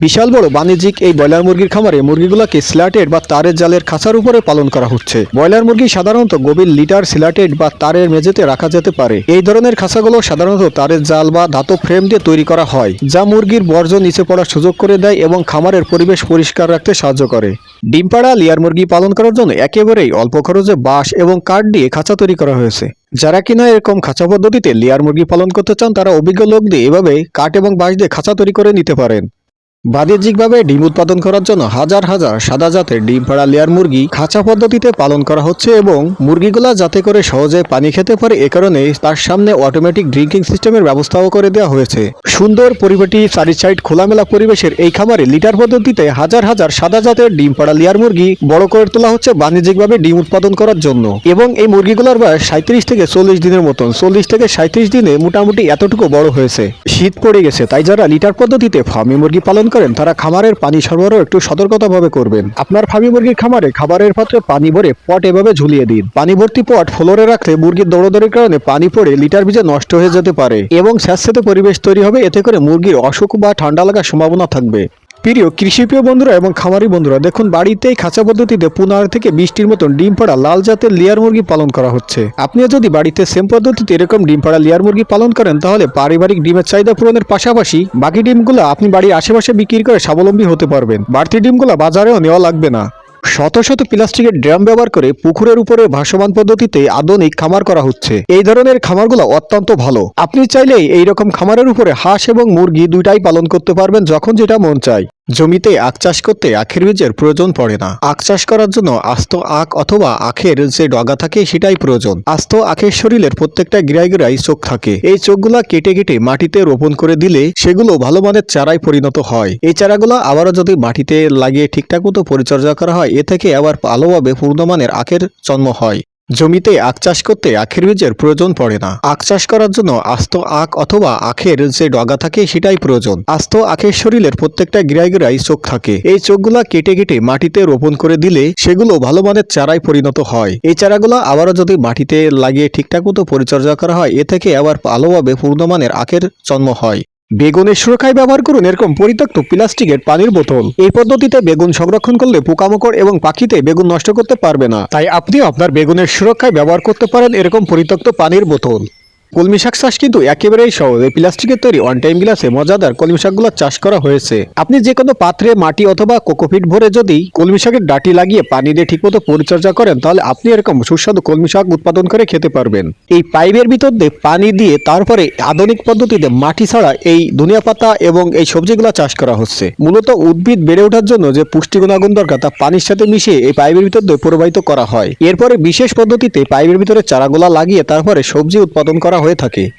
বিশাল বড় বাণিজ্যিক এই ব্রয়লার মুরগির খামারে মুরগিগুলোকে স্ল্যাটেড বা তারের জালের খাঁচার উপরে পালন করা হচ্ছে। ব্রয়লার মুরগি সাধারণত গভীর লিটার স্ল্যাটেড বা তারের মেঝেতে রাখা যেতে পারে। এই ধরনের খাঁচাগুলো সাধারণত তারের জাল বা ধাতব ফ্রেম দিয়ে তৈরি করা হয়, যা মুরগির বর্জ্য নিচে পড়ার সুযোগ করে দেয় এবং খামারের পরিবেশ পরিষ্কার রাখতে সাহায্য করে। ডিমপাড়া লেয়ার মুরগি পালন করার জন্য একেবারেই অল্প খরচে বাঁশ এবং কাঠ দিয়ে খাঁচা তৈরি করা হয়েছে। যারা কিনা এরকম খাঁচা পদ্ধতিতে লেয়ার মুরগি পালন করতে চান, তারা অভিজ্ঞ লোক দিয়ে এভাবে কাঠ এবং বাঁশ দিয়ে খাঁচা তৈরি করে নিতে পারেন। বাণিজ্যিকভাবে ডিম উৎপাদন করার জন্য হাজার হাজার সাদা জাতের ডিম পাড়া লেয়ার মুরগি খাঁচা পদ্ধতিতে পালন করা হচ্ছে এবং মুরগিগুলা যাতে করে সহজে পানি খেতে পারে এ কারণে তার সামনে অটোমেটিক ড্রিঙ্কিং সিস্টেমের ব্যবস্থাও করে দেওয়া হয়েছে। সুন্দর পরিপাটি চারি সাইড খোলামেলা পরিবেশের এই খামারে লিটার পদ্ধতিতে হাজার হাজার সাদা জাতের ডিম পাড়া লেয়ার মুরগি বড় করে তোলা হচ্ছে বাণিজ্যিকভাবে ডিম উৎপাদন করার জন্য এবং এই মুরগিগুলোর বয়স সাঁত্রিশ থেকে চল্লিশ দিনের মতন। চল্লিশ থেকে সাঁত্রিশ দিনে মোটামুটি এতটুকু বড় হয়েছে। শীত পড়ে গেছে, তাই যারা লিটার পদ্ধতিতে ফার্মি মুরগি পালন করেন, তারা খামারের পানি সরবরাহ একটু সতর্কতাভাবে করবেন। আপনার ফার্মি মুরগির খামারে খাবারের পাত্রে পানি ভরে পট এভাবে ঝুলিয়ে দিন। পানি ভর্তি পট ফ্লোরে রাখলে মুরগির দৌড়দৌড়ির কারণে পানি পড়ে লিটার ভিজে নষ্ট হয়ে যেতে পারে এবং স্যাঁতস্যাঁতে পরিবেশ তৈরি হবে, এতে করে মুরগির অসুখ বা ঠান্ডা লাগার সম্ভাবনা থাকবে। প্রিয় কৃষিপ্রিয় বন্ধুরা এবং খামারি বন্ধুরা, দেখুন বাড়িতেই খাঁচা পদ্ধতিতে পনেরো থেকে বিশটির মতন ডিম পাড়া লাল জাতের লেয়ার মুরগি পালন করা হচ্ছে। আপনিও যদি বাড়িতে সেম পদ্ধতিতে এরকম ডিম পাড়া লেয়ার মুরগি পালন করেন, তাহলে পারিবারিক ডিমের চাহিদা পূরণের পাশাপাশি বাকি ডিমগুলো আপনি বাড়ির আশেপাশে বিক্রি করে স্বাবলম্বী হতে পারবেন। বাড়তি ডিমগুলো বাজারেও নেওয়া লাগবে না। শত শত প্লাস্টিকের ড্রাম ব্যবহার করে পুকুরের উপরে ভাসমান পদ্ধতিতে আধুনিক খামার করা হচ্ছে। এই ধরনের খামারগুলো অত্যন্ত ভালো। আপনি চাইলেই এই রকম খামারের উপরে হাঁস এবং মুরগি দুইটাই পালন করতে পারবেন যখন যেটা মন চায়। জমিতে আখ চাষ করতে আখের বীজের প্রয়োজন পড়ে না। আখ চাষ করার জন্য আস্ত আখ অথবা আখের যে ডগা থাকে সেটাই প্রয়োজন। আস্ত আখের শরীরের প্রত্যেকটা গিরায় গিরায় চোখ থাকে। এই চোখগুলা কেটে কেটে মাটিতে রোপণ করে দিলে সেগুলো ভালো মানের চারায় পরিণত হয়। এই চারাগুলো আবারও যদি মাটিতে লাগিয়ে ঠিকঠাক মতো পরিচর্যা করা হয়, এ থেকে আবার ভালোভাবে পূর্ণমানের আখের জন্ম হয়। জমিতে আখ চাষ করতে আখের বীজের প্রয়োজন পড়ে না। আখ চাষ করার জন্য আস্ত আখ অথবা আখের যে ডগা থাকে সেটাই প্রয়োজন। আস্ত আখের শরীরের প্রত্যেকটা গিরায় গিরায় চোখ থাকে। এই চোখগুলা কেটে কেটে মাটিতে রোপণ করে দিলে সেগুলো ভালো মানের চারায় পরিণত হয়। এই চারাগুলো আবারও যদি মাটিতে লাগিয়ে ঠিকঠাক মতো পরিচর্যা করা হয়, এ থেকে আবার ভালোভাবে পূর্ণমানের আখের জন্ম হয়। বেগুনের সুরক্ষায় ব্যবহার করুন এরকম পরিত্যক্ত প্লাস্টিকের পানির বোতল। এই পদ্ধতিতে বেগুন সংরক্ষণ করলে পোকামাকড় এবং পাখিতে বেগুন নষ্ট করতে পারবে না। তাই আপনিও আপনার বেগুনের সুরক্ষায় ব্যবহার করতে পারেন এরকম পরিত্যক্ত পানির বোতল। কলমি শাক চাষ কিন্তু একেবারেই সহজ। এই প্লাস্টিকের তৈরি ওয়ান টাইম গ্লাসে মজাদার কলমি শাকগুলো চাষ করা হয়েছে। আপনি যে কোনো পাত্রে মাটি অথবা কোকোপিট ভরে যদি কলমি শাকের ডাটি লাগিয়ে পানি দিয়ে ঠিকমতো পরিচর্যা করেন, তাহলে আপনি এরকম সুস্বাদু কলমি শাক উৎপাদন করে খেতে পারবেন। এই পাইপের ভিতর দিয়ে পানি দিয়ে তারপরে আধুনিক পদ্ধতিতে মাটি ছাড়া এই ধনিয়া পাতা এবং এই সবজিগুলো চাষ করা হচ্ছে। মূলত উদ্ভিদ বেড়ে ওঠার জন্য যে পুষ্টি গুণাগুণ দরকার, তা পানির সাথে মিশিয়ে এই পাইপের ভিতর দিয়ে প্রবাহিত করা হয়। এরপরে বিশেষ পদ্ধতিতে পাইপের ভিতরে চারাগুলা লাগিয়ে তারপরে সবজি উৎপাদন করা হয়ে থাকে।